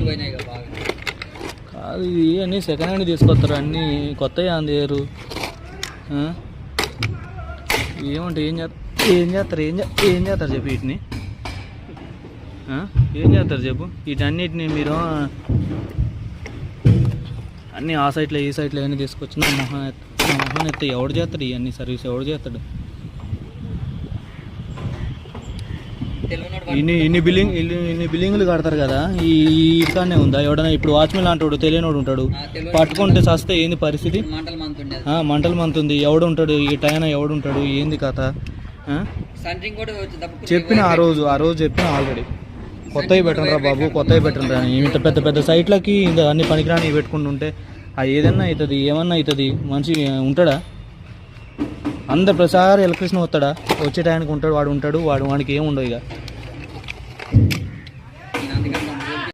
పోయినాయి బాగా. కాదు ఇది అన్నీ సెకండ్ హ్యాండ్ తీసుకొస్తారు అన్నీ కొత్తవి అందేరు ఏమంటే ఏం చేస్తారు ఏం చేస్తారు ఏం చే- ఏం చేస్తారు చెప్పు వీటిని. ఏం చేస్తారు చెప్పు. వీటన్నిటిని మీరు అన్నీ ఆ సైట్లో ఈ సైట్లో అన్నీ తీసుకొచ్చిన మొహం మొహం ఎత్తే ఎవడు చేస్తాడు? ఇవన్నీ సర్వీస్ ఎవడు చేస్తాడు తెలియనోడు ఇన్ని ఇన్ని బిల్డింగ్ ఇన్ని బిల్డింగ్లు కడతారు కదా ఈ ఇక్కడనే ఉందా? ఎవడన్నా ఇప్పుడు వాచ్మెన్ అంటాడు తెలియనోడు ఉంటాడు. పట్టుకుంటే సస్తే ఏంది పరిస్థితి? మంటలు మంతుంది. ఎవడు ఉంటాడు ఈ టైన ఎవడు ఉంటాడు ఏంది కథ? చెప్పిన ఆ రోజు ఆ రోజు చెప్పిన ఆల్రెడీ. కొత్తవి పెట్టండిరా బాబు కొత్తవి పెట్టండిరా. ఇంత పెద్ద పెద్ద సైట్లకి ఇంత అన్ని పనికిరాని పెట్టుకుంటూ ఉంటే ఆ ఏదన్నా అవుతుంది ఏమన్నా అవుతుంది మనిషి ఉంటాడా? అందరు ప్రతిసారి ఎలక్ట్రిషన్ వస్తాడా? వచ్చే టైంకి ఉంటాడు వాడు ఉంటాడు వాడు వాడికి ఏం ఉండవు ఇక.